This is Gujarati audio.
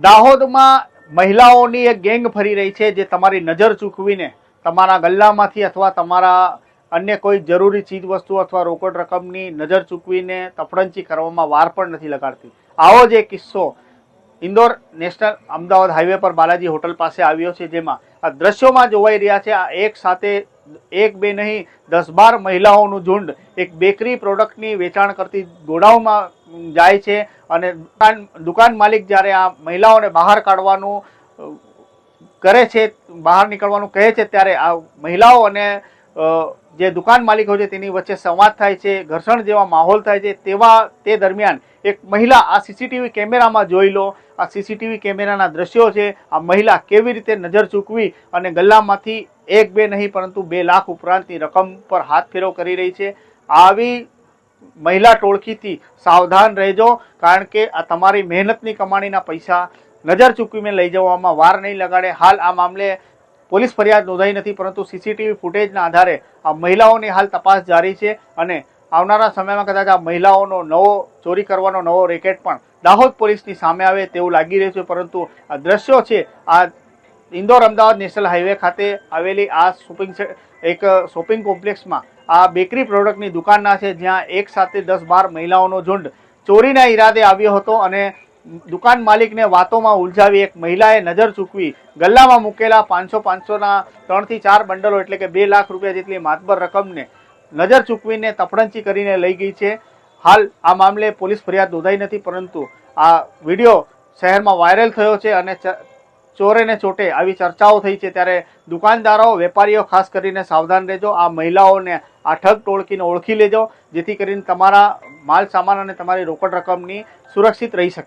દાહોદમાં મહિલાઓની એક ગેંગ ફરી રહી છે જે તમારી નજર ચૂકવીને તમારા ગલ્લામાંથી અથવા તમારા અન્ય કોઈ જરૂરી ચીજ વસ્તુ અથવા રોકડ રકમની નજર ચૂકવીને તફડંચી કરવામાં વાર પણ નથી લગાડતી. આવો જ એક કિસ્સો ઇન્દોર નેશનલ અમદાવાદ હાઈવે પર બાલાજી હોટલ પાસે આવ્યો છે જેમાં આ દ્રશ્યોમાં જોવાઈ રહ્યા છે આ એક સાથે એક બે નહીં, દસ બાર મહિલાઓનું ઝુંડ એક બેકરી પ્રોડક્ટની વેચાણ કરતી ગોડાઉનમાં જાય છે અને દુકાન દુકાન માલિક જ્યારે આ મહિલાઓને બહાર કાઢવાનું કરે છે, બહાર નીકળવાનું કહે છે ત્યારે આ મહિલાઓ અને જે દુકાન માલિકો છે, તેની વચ્ચે સંવાદ થાય છે, ઘર્ષણ જેવા માહોલ થાય છે, તેવા તે દરમિયાન એક મહિલા આ સીસીટીવી કેમેરામાં જોઈ લો. આ સીસીટીવી કેમેરાના દ્રશ્યો છે. આ મહિલા કેવી રીતે નજર ચૂકવી અને ગલ્લામાંથી એક બે નહીં, પરંતુ બે લાખ ઉપરાંતની રકમ પર હાથ ફેરો કરી રહી છે. આવી મહિલા ટોળકીથી સાવધાન રહેજો, કારણ કે આ તમારી મહેનતની કમાણીના પૈસા. નજર ચૂકવીને લઈ જવામાં વાર નહીં લગાડે. હાલ આ મામલે પોલીસ ફરિયાદ નોંધાઈ નથી, પરંતુ સીસીટીવી ફૂટેજના આધારે આ મહિલાઓની હાલ તપાસ જારી છે અને આવનારા સમયમાં કદાચ આ મહિલાઓનો નવો, ચોરી કરવાનો નવો રેકેટ પણ દાહોદ પોલીસની સામે આવે તેવું લાગી રહ્યું છે, પરંતુ આ દ્રશ્યો છે, આ ઇન્દોર અમદાવાદ નેશનલ હાઈવે ખાતે આવેલી આ શોપિંગ એક શોપિંગ કોમ્પ્લેક્સમાં આ બેકરી પ્રોડક્ટની દુકાનના છે, જ્યાં એક સાથે દસ બાર મહિલાઓનો ઝુંડ ચોરીના ઈરાદે આવ્યો હતો અને દુકાન માલિકને વાતોમાં ઉલઝાવી એક મહિલાએ નજર ચૂકવી ગલ્લામાં મૂકેલા પાંચસો પાંચસોના ત્રણથી ચાર બંડલો એટલે કે બે લાખ રૂપિયા જેટલી માતબર રકમને નજર ચૂકવીને તફડંચી કરીને લઈ ગઈ છે. હાલ આ મામલે પોલીસ ફરિયાદ નોંધાઈ નથી, પરંતુ આ વીડિયો શહેરમાં વાયરલ થયો છે અને ચોરે ને ચોટે આવી ચર્ચાઓ થઈ છે. ત્યારે દુકાનદારો, વેપારીઓ ખાસ કરીને સાવધાન રહેજો. આ મહિલાઓને આ ઠગ ટોળકીને ઓળખી લેજો, જેથી કરીને તમારા માલ, સામાન અને તમારી રોકડ રકમની સુરક્ષિત રહી શકે.